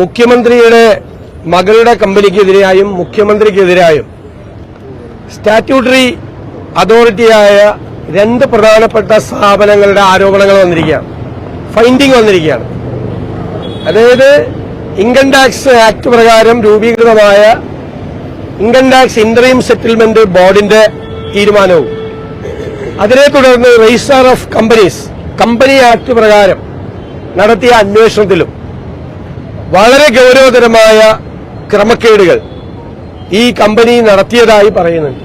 മുഖ്യമന്ത്രിയുടെ മകളുടെ കമ്പനിക്കെതിരായും മുഖ്യമന്ത്രിക്കെതിരായും സ്റ്റാറ്റ്യൂട്ടറി അതോറിറ്റിയായ രണ്ട് പ്രധാനപ്പെട്ട സ്ഥാപനങ്ങളുടെ ആരോപണങ്ങൾ വന്നിരിക്കുകയാണ്. ഫൈൻഡിങ് വന്നിരിക്കുകയാണ്. അതായത് ഇൻകം ടാക്സ് ആക്ട് പ്രകാരം രൂപീകൃതമായ ഇൻകം ടാക്സ് ഇന്റർവീം സെറ്റിൽമെന്റ് ബോർഡിന്റെ തീരുമാനവും. അതിനെ തുടർന്ന് registrar of companies company act പ്രകാരം നടത്തിയ അന്വേഷണത്തിലും വളരെ ഗൗരവതരമായ ക്രമക്കേടുകൾ ഈ കമ്പനി നടത്തിയതായി പറയുന്നുണ്ട്.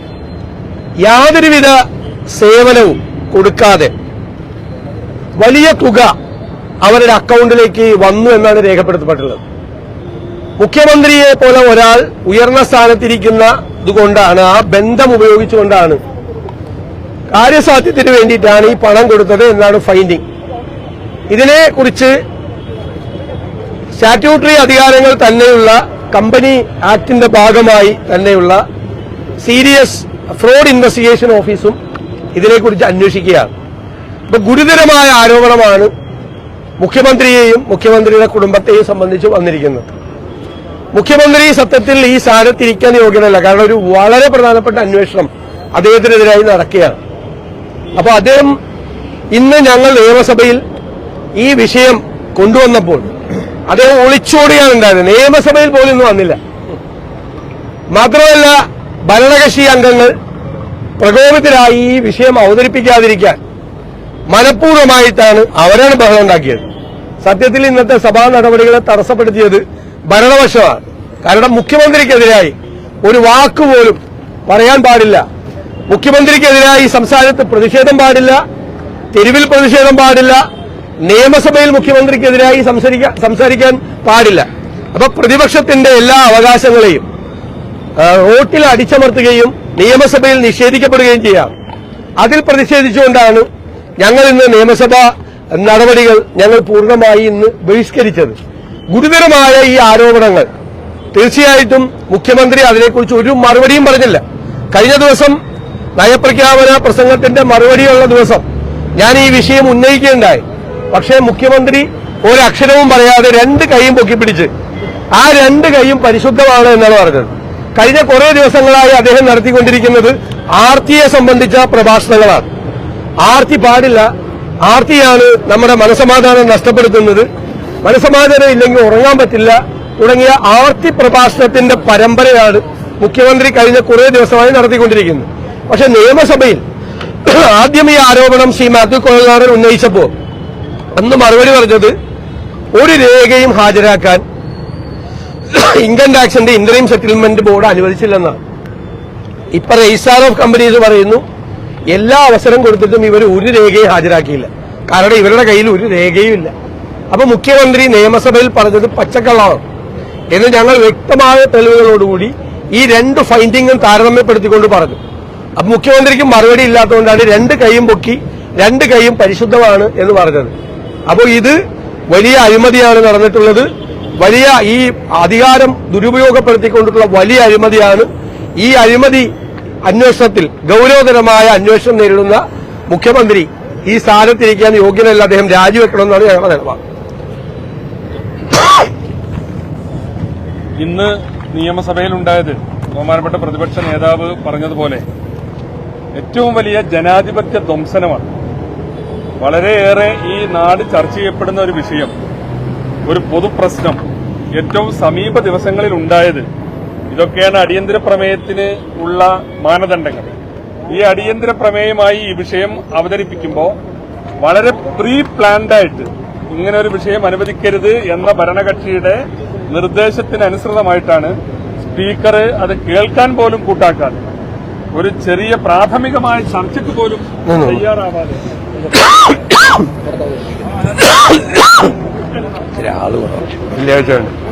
യാതൊരുവിധ സേവനവും കൊടുക്കാതെ വലിയ തുക അവരുടെ അക്കൗണ്ടിലേക്ക് വന്നു എന്നാണ് രേഖപ്പെടുത്തപ്പെട്ടുള്ളത് മുഖ്യമന്ത്രിയെ പോലെ ഒരാൾ ഉയർന്ന സ്ഥാനത്തിരിക്കുന്ന ഇതുകൊണ്ടാണ് ആ ബന്ധം ഉപയോഗിച്ചുകൊണ്ടാണ് കാര്യസാധ്യത്തിന് വേണ്ടിയിട്ടാണ് ഈ പണം കൊടുത്തത് എന്നാണ് ഫൈൻഡിംഗ് ഇതിനെ കുറിച്ച് സ്റ്റാറ്റ്യൂട്ടറി അധികാരങ്ങൾ തന്നെയുള്ള കമ്പനി ആക്ടിന്റെ ഭാഗമായി തന്നെയുള്ള സീരിയസ് ഫ്രോഡ് ഇൻവെസ്റ്റിഗേഷൻ ഓഫീസും ഇതിനെക്കുറിച്ച് അന്വേഷിക്കുകയാണ്. ഇപ്പൊ ഗുരുതരമായ ആരോപണമാണ് മുഖ്യമന്ത്രിയെയും മുഖ്യമന്ത്രിയുടെ കുടുംബത്തെയും സംബന്ധിച്ച് വന്നിരിക്കുന്നത്. മുഖ്യമന്ത്രി സത്യത്തിൽ ഈ സ്ഥാനത്തിരിക്കാൻ യോഗ്യനല്ല. കാരണം ഒരു വളരെ പ്രധാനപ്പെട്ട അന്വേഷണം അദ്ദേഹത്തിനെതിരായി നടക്കുകയാണ്. അപ്പൊ അദ്ദേഹം ഇന്ന് ഞങ്ങൾ നിയമസഭയിൽ ഈ വിഷയം കൊണ്ടുവന്നപ്പോൾ അദ്ദേഹം ഒളിച്ചോടുകയാണ് ഉണ്ടായത് നിയമസഭയിൽ പോലും ഇന്ന് വന്നില്ല. മാത്രമല്ല ഭരണകക്ഷി അംഗങ്ങൾ പ്രകോപിതരായി ഈ വിഷയം അവതരിപ്പിക്കാതിരിക്കാൻ മനഃപൂർവമായിട്ടാണ് അവരാണ് ബഹളം ഉണ്ടാക്കിയത്. സത്യത്തിൽ ഇന്നത്തെ സഭാ നടപടികളെ തടസ്സപ്പെടുത്തിയത് ഭരണപക്ഷമാണ്. കാരണം മുഖ്യമന്ത്രിക്കെതിരായി ഒരു വാക്കുപോലും പറയാൻ പാടില്ല. മുഖ്യമന്ത്രിക്കെതിരായി സംസ്ഥാനത്ത് പ്രതിഷേധം പാടില്ല. തെരുവിൽ പ്രതിഷേധം പാടില്ല. നിയമസഭയിൽ മുഖ്യമന്ത്രിക്കെതിരായി സംസാരിക്കാൻ പാടില്ല. അപ്പൊ പ്രതിപക്ഷത്തിന്റെ എല്ലാ അവകാശങ്ങളെയും റോട്ടിൽ അടിച്ചമർത്തുകയും നിയമസഭയിൽ നിഷേധിക്കപ്പെടുകയും ചെയ്യാം. അതിൽ പ്രതിഷേധിച്ചുകൊണ്ടാണ് ഞങ്ങൾ ഇന്ന് നിയമസഭാ നടപടികൾ ഞങ്ങൾ പൂർണമായി ഇന്ന് ബഹിഷ്കരിച്ചത്. ഗുരുതരമായ ഈ ആരോപണങ്ങൾ തീർച്ചയായിട്ടും മുഖ്യമന്ത്രി അതിനെക്കുറിച്ച് ഒരു മറുപടിയും പറഞ്ഞില്ല. കഴിഞ്ഞ ദിവസം നയപ്രഖ്യാപന പ്രസംഗത്തിന്റെ മറുപടിയുള്ള ദിവസം ഞാൻ ഈ വിഷയം ഉന്നയിക്കുകയുണ്ടായി. പക്ഷേ മുഖ്യമന്ത്രി ഒരക്ഷരവും പറയാതെ രണ്ട് കൈയും പൊക്കിപ്പിടിച്ച് ആ രണ്ട് കൈയും പരിശുദ്ധമാണ് എന്നാണ് പറഞ്ഞത്. കഴിഞ്ഞ കുറേ ദിവസങ്ങളായി അദ്ദേഹം നടത്തിക്കൊണ്ടിരിക്കുന്നത് ആർത്തിയെ സംബന്ധിച്ച പ്രഭാഷണങ്ങളാണ്. ആർത്തി പാടില്ല. ആർത്തിയാണ് നമ്മുടെ മനസമാധാനം നഷ്ടപ്പെടുത്തുന്നത്. മനസമാധാനം ഇല്ലെങ്കിൽ ഉറങ്ങാൻ പറ്റില്ല. തുടങ്ങിയ ആർത്തി പ്രഭാഷണത്തിന്റെ പരമ്പരയാണ് മുഖ്യമന്ത്രി കഴിഞ്ഞ കുറേ ദിവസമായി നടത്തിക്കൊണ്ടിരിക്കുന്നത്. പക്ഷെ നിയമസഭയിൽ ആദ്യം ഈ ആരോപണം ശ്രീ മാത്യു കോഴനാടൻ ഉന്നയിച്ചപ്പോൾ അന്ന് മറുപടി പറഞ്ഞത് ഒരു രേഖയും ഹാജരാക്കാൻ ഇൻകം ടാക്സിന്റെ ഇന്റർവീം സെറ്റിൽമെന്റ് ബോർഡ് അനുവദിച്ചില്ലെന്നാണ്. ഇപ്പൊ രജിസ്ട്രാർ ഓഫ് കമ്പനീസ് പറയുന്നു എല്ലാ അവസരം കൊടുത്തിട്ടും ഇവർ ഒരു രേഖയും ഹാജരാക്കിയില്ല. കാരണം ഇവരുടെ കയ്യിൽ ഒരു രേഖയും ഇല്ല. അപ്പൊ മുഖ്യമന്ത്രി നിയമസഭയിൽ പറഞ്ഞത് പച്ചക്കള്ളാണ്. എന്ന് ഞങ്ങൾ വ്യക്തമായ തെളിവുകളോടുകൂടി ഈ രണ്ട് ഫൈൻഡിങ്ങും താരതമ്യപ്പെടുത്തിക്കൊണ്ട് പറഞ്ഞു. അപ്പൊ മുഖ്യമന്ത്രിക്ക് മറുപടി ഇല്ലാത്തതുകൊണ്ടാണ് രണ്ട് കൈയും പൊക്കി രണ്ട് കൈയും പരിശുദ്ധമാണ് എന്ന് പറഞ്ഞത്. അപ്പോൾ ഇത് വലിയ അഴിമതിയാണ് നടന്നിട്ടുള്ളത്. വലിയ ഈ അധികാരം ദുരുപയോഗപ്പെടുത്തിക്കൊണ്ടിട്ടുള്ള വലിയ അഴിമതിയാണ്. ഈ അഴിമതി അന്വേഷണത്തിൽ ഗൗരവതരമായ അന്വേഷണം നേരിടുന്ന മുഖ്യമന്ത്രി ഈ സ്ഥാനത്തിരിക്കാൻ യോഗ്യനല്ല. അദ്ദേഹം രാജിവെക്കണമെന്നാണ് ഞങ്ങളുടെ നിലപാട്. ഇന്ന് നിയമസഭയിലുണ്ടായത് ബഹുമാനപ്പെട്ട പ്രതിപക്ഷ നേതാവ് പറഞ്ഞതുപോലെ ഏറ്റവും വലിയ ജനാധിപത്യ ധ്വംസനമാണ്. വളരെയേറെ ഈ നാട് ചർച്ച ചെയ്യപ്പെടുന്ന ഒരു വിഷയം ഒരു പൊതുപ്രശ്നം ഏറ്റവും സമീപ ദിവസങ്ങളിൽ ഉണ്ടായത് ഇതൊക്കെയാണ് അടിയന്തര പ്രമേയത്തിന് ഉള്ള മാനദണ്ഡങ്ങൾ. ഈ അടിയന്തര പ്രമേയമായി ഈ വിഷയം അവതരിപ്പിക്കുമ്പോൾ വളരെ പ്രീ പ്ലാൻഡായിട്ട് ഇങ്ങനെ ഒരു വിഷയം അനുവദിക്കരുത് എന്ന ഭരണകക്ഷിയുടെ നിർദ്ദേശത്തിനനുസൃതമായിട്ടാണ് സ്പീക്കർ അത് കേൾക്കാൻ പോലും കൂട്ടാക്കാതെ ഒരു ചെറിയ പ്രാഥമികമായ ചർച്ചയ്ക്ക് പോലും തയ്യാറാവാതെ ആൾ കുറവ് വെള്ളിയാഴ്ച ഉണ്ട്